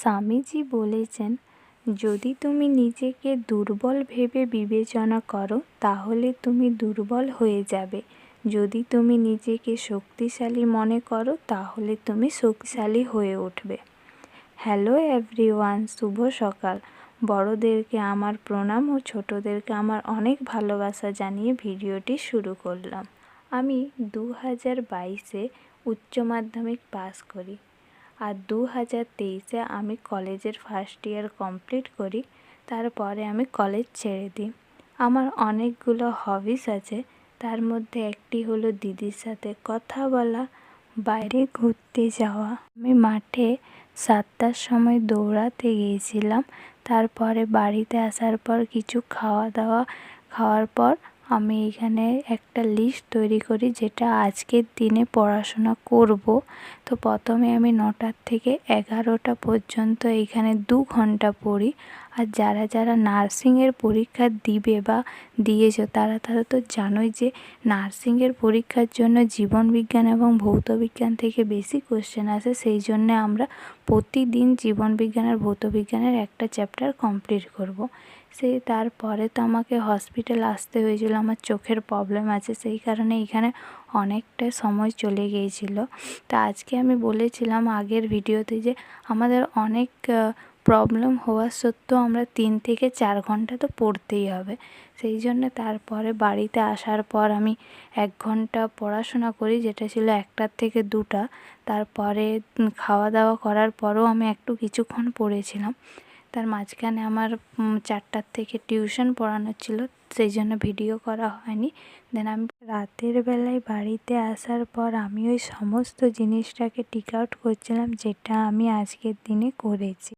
স্বামীজি বলেছেন, যদি তুমি নিজেকে দুর্বল ভেবে বিবেচনা করো, তাহলে তুমি দুর্বল হয়ে যাবে। যদি তুমি নিজেকে শক্তিশালী মনে করো, তাহলে তুমি শক্তিশালী হয়ে উঠবে। হ্যালো এভরিওয়ান, শুভ সকাল। বড়দেরকে আমার প্রণাম ও ছোটোদেরকে আমার অনেক ভালোবাসা জানিয়ে ভিডিওটি শুরু করলাম। আমি দু হাজার বাইশে উচ্চ মাধ্যমিক পাস করি। আর দু হাজার তেইশে আমি কলেজের ফার্স্ট ইয়ার কমপ্লিট করি, তারপরে আমি কলেজ ছেড়ে দিই। আমার অনেকগুলো হবিস আছে, তার মধ্যে একটি হলো দিদির সাথে কথা বলা, বাইরে ঘুরতে যাওয়া। আমি মাঠে সাতটার সময় দৌড়াতে গিয়েছিলাম, তারপরে বাড়িতে আসার পর কিছু খাওয়া দাওয়া, খাওয়ার পর আমি এখানে একটা লিস্ট তৈরি করি যেটা আজকের দিনে পড়াশোনা করব। তো প্রথমে আমি নটার থেকে এগারোটা পর্যন্ত এখানে দু ঘণ্টা পড়ি। আর যারা যারা নার্সিংয়ের পরীক্ষা দিবে বা দিয়েছ, তারা তারা তো জানোই যে নার্সিংয়ের পরীক্ষার জন্য জীবনবিজ্ঞান এবং ভৌতবিজ্ঞান থেকে বেশি কোশ্চেন আসে। সেই জন্যে আমরা প্রতিদিন জীবনবিজ্ঞান আর ভৌতবিজ্ঞানের একটা চ্যাপ্টার কমপ্লিট করব। সেই তারপরে তো আমাকে হসপিটাল আসতে হয়েছিল, আমার চোখের প্রবলেম আছে, সেই কারণে এখানে অনেকটা সময় চলে গিয়েছিল তা আজকে আমি বলেছিলাম আগের ভিডিওতে যে আমাদের অনেক প্রবলেম হওয়া সত্ত্বেও আমরা তিন থেকে চার ঘণ্টা তো পড়তেই হবে। সেই জন্য তারপরে বাড়িতে আসার পর আমি এক ঘণ্টা পড়াশোনা করি, যেটা ছিল একটার থেকে দুটা। তারপরে খাওয়া দাওয়া করার পরও আমি একটু কিছুক্ষণ পড়েছিলাম। তার মাঝখানে আমার চারটার থেকে টিউশন পড়ানো ছিল, সেই জন্য ভিডিও করা হয়নি। দেন আমি রাতের বেলায় বাড়িতে আসার পর আমি ওই সমস্ত জিনিসটাকে টিক আউট করছিলাম, যেটা আমি আজকের দিনে করেছি।